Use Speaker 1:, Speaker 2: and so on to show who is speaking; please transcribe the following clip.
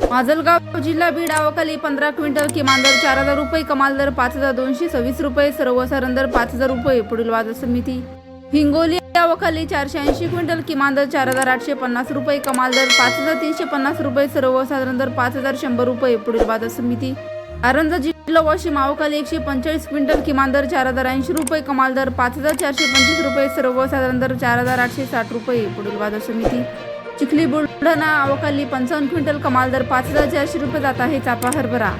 Speaker 1: माजलगाव जिल्हा बीड अवकाळी पंधरा क्विंटल किमान दर चार हजार रुपये कमाल दर पाच हजार दोनशे सव्वीस रुपये सर्वसाधारण दर पाच हजार रुपये पुढील बाजार समिती. हिंगोली अवकाळी चारशे ऐंशी क्विंटल किमान दर चार हजार आठशे पन्नास रुपये कमाल दर पाच हजार तीनशे पन्नास रुपये सर्वसाधारण दर पाच हजार शंभर रुपये पुढील बाजार समिती. आरंज जिल्हा वाशिम अवकाळी एकशे पंचेचाळीस क्विंटल किमान दर चार हजार ऐंशी रुपये कमाल दर पाच हजार चारशे पंचवीस रुपये सर्वसाधारण दर चार हजार आठशे साठ रुपये पुढील बाजार समिती. चिखली बुलढाणा अवकाली पंचावन्न क्विंटल कमाल दर पाच हजार चारशे रुपये जात आहे चापा हरभरा